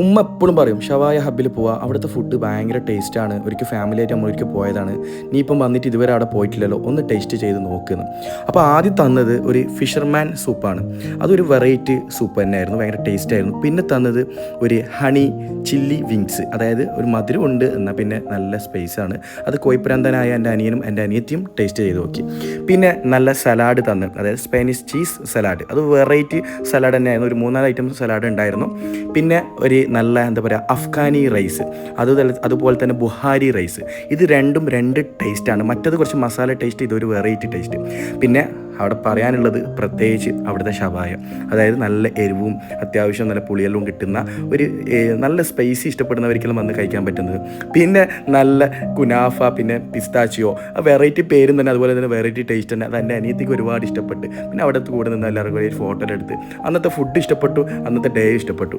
ഉമ്മ എപ്പോഴും പറയും ഷവായ ഹബ്ബിൽ പോവാ അവിടുത്തെ ഫുഡ് ഭയങ്കര ടേസ്റ്റാണ് ഒരിക്കൽ ഫാമിലി ആയിട്ട് നമ്മൾ ഒരിക്കൽ പോയതാണ്. നീ ഇപ്പം വന്നിട്ട് ഇതുവരെ അവിടെ പോയിട്ടില്ലല്ലോ ഒന്ന് ടേസ്റ്റ് ചെയ്ത് നോക്കുന്നു. അപ്പോൾ ആദ്യം തന്നത് ഒരു ഫിഷർമാൻ സൂപ്പാണ് അതൊരു വെറൈറ്റി സൂപ്പ് തന്നെയായിരുന്നു ഭയങ്കര ടേസ്റ്റ് ആയിരുന്നു. പിന്നെ തന്നത് ഒരു ഹണി ചില്ലി വിങ്സ് അതായത് ഒരു മധുരം ഉണ്ട് എന്നാൽ പിന്നെ നല്ല സ്പേസ് ആണ്. അത് കോയിപ്രാന്തനായ എന്റെ അനിയനും എന്റെ അനിയത്തിയും ടേസ്റ്റ് ചെയ്ത് നോക്കി. പിന്നെ നല്ല സലാഡ് തന്നു അതായത് സ്പാനിഷ് ചീസ് സലാഡ് അത് വെറൈറ്റി സലാഡ് തന്നെയായിരുന്നു. ഒരു മൂന്നാൽ ഐറ്റം സലാഡ് ഉണ്ടായിരുന്നു. പിന്നെ ഒരു നല്ല എന്താ പറയുക അഫ്ഗാനി റൈസ് അത് അതുപോലെ തന്നെ ബുഹാരി റൈസ്. ഇത് രണ്ടും രണ്ട് ടേസ്റ്റാണ് മറ്റത് കുറച്ച് മസാല ടേസ്റ്റ് ഇതൊരു വെറൈറ്റി ടേസ്റ്റ് പിന്നെ അവിടെ പറയാനുള്ളത് പ്രത്യേകിച്ച് അവിടുത്തെ ഷവായ അതായത് നല്ല എരിവും അത്യാവശ്യം നല്ല പുളിയെല്ലാം കിട്ടുന്ന ഒരു നല്ല സ്പൈസി ഇഷ്ടപ്പെടുന്നവർക്കെല്ലാം വന്ന് കഴിക്കാൻ പറ്റുന്നത്. പിന്നെ നല്ല കുനാഫ പിന്നെ പിസ്താച്ചിയോ ആ വെറൈറ്റി പേരും തന്നെ അതുപോലെ തന്നെ വെറൈറ്റി ടേസ്റ്റ് തന്നെ അത് എന്റെ അനിയത്തിക്ക് ഒരുപാട് ഇഷ്ടപ്പെട്ട് പിന്നെ അവിടുത്തെ കൂടെ നിന്ന് എല്ലാവർക്കും ഒരു ഫോട്ടോ എടുത്ത് അന്നത്തെ ഫുഡ് ഇഷ്ടപ്പെട്ടു അന്നത്തെ ഡേ ഇഷ്ടപ്പെട്ടു.